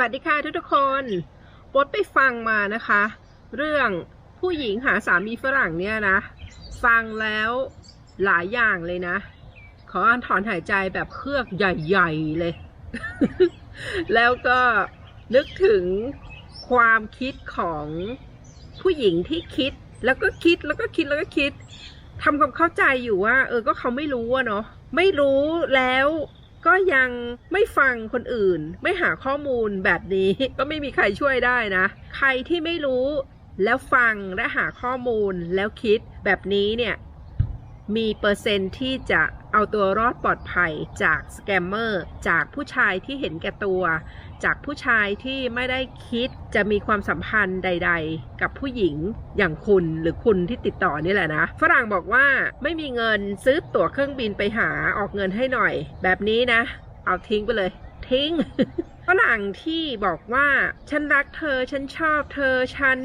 สวัสดีค่ะทุกทุกคนปดไปฟังมานะคะ เรื่องผู้หญิงหาสามีฝรั่งเนี่ยนะ ฟังแล้วหลายอย่างเลยนะ ขอถอนหายใจแบบเครือกใหญ่ ๆ เลย แล้วก็นึกถึงความคิดของผู้หญิงที่คิดแล้วก็คิดแล้วก็คิดแล้วก็คิดทำความเข้าใจอยู่ว่า เออก็เขาไม่รู้อะเนาะไม่รู้แล้ว ก็ยังไม่ฟังคนอื่น ไม่หาข้อมูลแบบนี้ก็ไม่มีใครช่วยได้นะ ใครที่ไม่รู้แล้วฟังและหาข้อมูลแล้วคิดแบบนี้เนี่ยมีเปอร์เซ็นต์ที่จะ เอาตัวรอดปลอดภัยจากสแกมเมอร์จากผู้ชายที่เห็นแก่ตัว จากผู้ชายที่ไม่ได้คิดจะมีความสัมพันธ์ใด ๆ กับผู้หญิงอย่างคุณหรือคุณที่ติดต่อนี่แหละนะ ฝรั่งบอกว่าไม่มีเงินซื้อตั๋วเครื่องบินไปหาออกเงินให้หน่อย แบบนี้นะ เอาทิ้งไปเลย ทิ้งฝรั่งที่บอกว่าฉันรักเธอ ฉันชอบเธอ ฉัน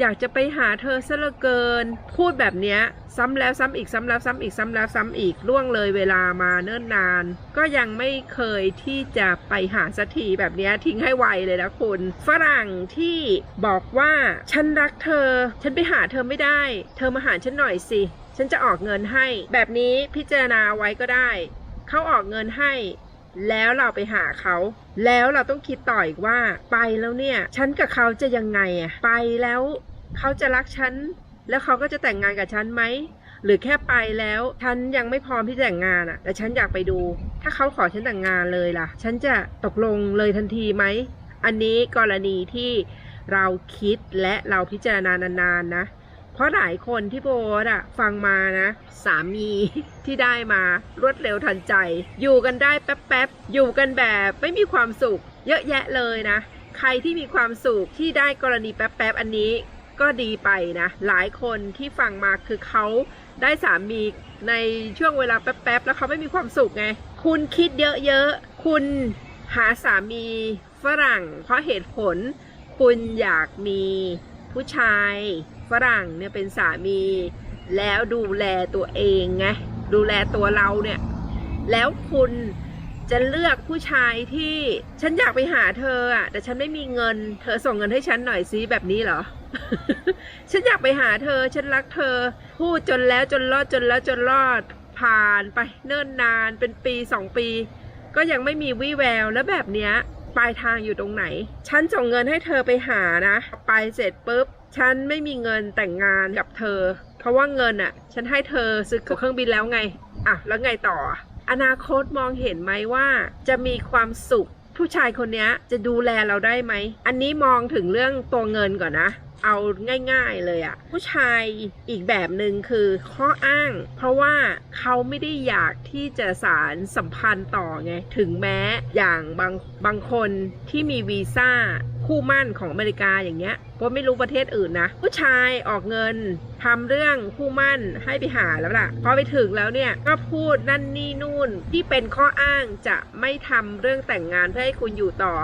อยากจะไปหาเธอซะเหลือเกิน พูดแบบเนี้ย ซ้ำแล้วซ้ำอีกซ้ำแล้วซ้ำอีกซ้ำแล้วซ้ำอีกล่วงเลยเวลามาเนิ่นนาน ก็ยังไม่เคยที่จะไปหาสักทีแบบเนี้ยทิ้งให้ไวเลยนะคุณ ฝรั่งที่บอกว่าฉันรักเธอ ฉันไปหาเธอไม่ได้ เธอมาหาฉันหน่อยสิ ฉันจะออกเงินให้ แบบนี้พิจารณาไว้ก็ได้ เขาออกเงินให้ แล้วเราไปหาเขา แล้วเราต้องคิดต่ออีกว่าไปแล้วเนี่ยฉันกับเขาจะยังไงอะไปแล้วเขาจะรักฉันแล้วเขาก็จะแต่งงานกับฉันไหมหรือแค่ไปแล้วฉันยังไม่พร้อมที่จะแต่งงานอะแต่ฉันอยากไปดู ถ้าเขาขอฉันแต่งงานเลยล่ะ ฉันจะตกลงเลยทันทีไหม อันนี้กรณีที่เราคิดและเราพิจารณานานๆนะ เพราะหลายคนที่โบสอะฟังมานะ สามีที่ได้มารวดเร็วทันใจ อยู่กันได้แป๊บๆ อยู่กันแบบไม่มีความสุข เยอะแยะเลยนะ ใครที่มีความสุขที่ได้กรณีแป๊บๆ อันนี้ก็ดีไปนะ หลายคนที่ฟังมาคือเขาได้สามีในช่วงเวลาแป๊บๆ แล้วเขาไม่มีความสุขไง คุณคิดเยอะๆ คุณหาสามีฝรั่ง เพราะเหตุผล คุณอยากมีผู้ชาย ฝรั่งเนี่ยเป็นสามี แล้วดูแลตัวเองไงดูแลตัวเราเนี่ย แล้วคุณจะเลือกผู้ชายที่ฉันอยากไปหาเธออะแต่ฉันไม่มีเงิน เธอส่งเงินให้ฉันหน่อยซิแบบนี้เหรอ ฉันอยากไปหาเธอ ฉันรักเธอ พูดจนแล้วจนรอดจนแล้วจนรอดผ่านไปเนิ่นนานเป็นปีสองปี ก็ยังไม่มีวี่แววแล้วแบบเนี้ยปลายทางอยู่ตรงไหน ฉันส่งเงินให้เธอไปหานะ ไปเสร็จปุ๊บ ฉันไม่มีเงินแต่งงานกับเธอ เพราะว่าเงินอะ ฉันให้เธอซื้อเครื่องบินแล้วไง อะ แล้วไงต่อ อนาคตมองเห็นไหมว่าจะมีความสุข ผู้ชายคนนี้จะดูแลเราได้ไหม อันนี้มองถึงเรื่องตัวเงินก่อนนะ เอาง่าย ๆเลยอะผู้ชายอีกแบบหนึ่งคือข้ออ้าง เพราะว่าเขาไม่ได้อยากที่จะสารสัมพันธ์ต่อไง ถึงแม้อย่างบางบางคนที่มีวีซ่าคู่มั่นของอเมริกาอย่างเงี้ยก็ไม่รู้ประเทศอื่นนะ ผู้ชายออกเงินทำเรื่องคู่มั่นให้ไปหาแล้วล่ะ พอไปถึงแล้วเนี่ยก็พูดนั่นนี่นู่นที่เป็นข้ออ้างจะไม่ทำเรื่องแต่งงานเพื่อให้คุณอยู่ต่อ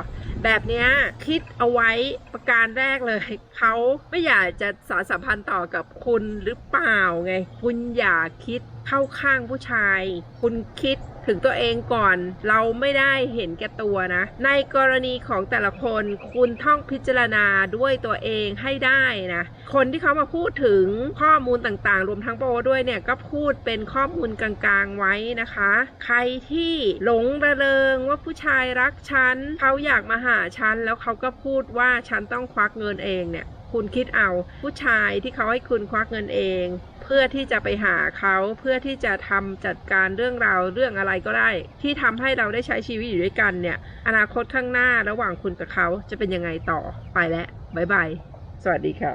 แบบนี้คิดเอาไว้ประการแรกเลย เขาไม่อยากจะสารสัมพันธ์ต่อกับคุณหรือเปล่าไง คุณอย่าคิดเข้าข้างผู้ชาย คุณคิด ถึงตัวเองก่อนเราไม่ได้เห็นแก่ตัวนะ ในกรณีของแต่ละคนคุณต้องพิจารณาด้วยตัวเองให้ได้นะ คนที่เขามาพูดถึงข้อมูลต่างๆ รวมทั้งโปด้วยเนี่ยก็พูดเป็นข้อมูลกลางๆไว้นะคะ ใครที่หลงระเริงว่าผู้ชายรักฉันเขาอยากมาหาฉันแล้วเขาก็พูดว่าฉันต้องควักเงินเองเนี่ยคุณคิดเอาผู้ชายที่เขาให้คุณควักเงินเอง พื่อที่จะไปหาเขาเพื่อที่จะทำจัดการเรื่องราวเรื่องอะไรก็ได้ ที่ทำให้เราได้ใช้ชีวิตอยู่ด้วยกันเนี่ย อนาคตข้างหน้าระหว่างคุณกับเขาจะเป็นยังไงต่อไปแล้วบายบายสวัสดีค่ะ